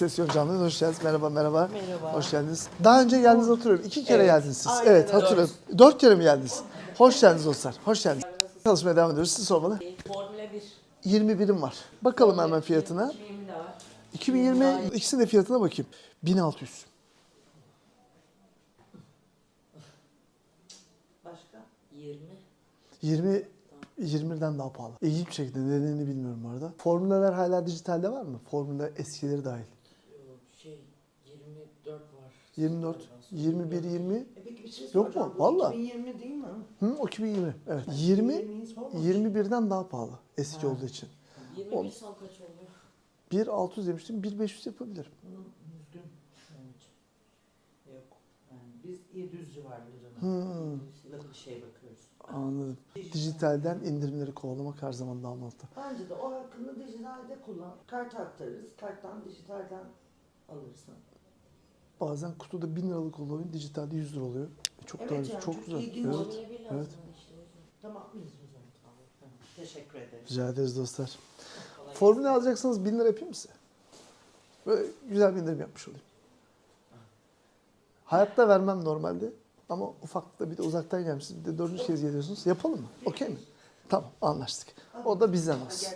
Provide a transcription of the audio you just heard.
Sesyon canlı hoş geldiniz. Merhaba merhaba. Merhaba. Hoş geldiniz. Daha önce geldiniz hatırlıyorum. İki kere Evet, geldiniz siz. aynen evet öyle. hatırlıyorum. Dört kere mi geldiniz? Hoş geldiniz dostlar. Hoş geldiniz. Çalışmaya devam ediyoruz. Siz sormalı. Formula 1. 20 birim var. Bakalım hemen fiyatına. 2020 de var. 2020 ikisinin de fiyatına bakayım. 1600. Başka? 20. 20 20'den daha pahalı. İlginç bir şekilde nedenini bilmiyorum bu arada. Formüller hala dijitalde var mı? Formüller eskileri dahil. Şey 24 var. 24, 21, 20. E peki bir şey Yok mu? soracağım. Bu Valla. 2020 değil mi? Hı, o 2020. Evet. 20 20'yi sormamış. 21'den daha pahalı eski olduğu için. 21 On- son kaç oluyor? 1.600 demiştim. 1.500 yapabilirim. Düzgün. Evet. Yok. Yani biz 700 civarlarına Hmm. bir şey bakıyoruz. Anladım. Dijitalden indirimleri kovalamak her zaman daha mantıklı. Bence de o hakkını dijitalde kullan. Kart aktarırız. Karttan dijitalden alırsın. Bazen kutuda 1000 liralık olan oyun dijitalde 100 lira oluyor. E, Çok Evet daha yani çok, çok güzel. ilginç. Evet. Formula 1 lazım evet. işte. Tamam mıyız o zaman? Tamam. Teşekkür ederim. Rica ederiz dostlar. Formülü alacaksanız 1000 lira yapayım mı size? Böyle güzel bir indirim yapmış olayım. Hayatta vermem normalde. Ama ufakta bir de uzaktan gelmişsiniz. Bir de dördüncü kez geliyorsunuz. Yapalım mı? Okey mi? Tamam anlaştık. O da bizden olsun.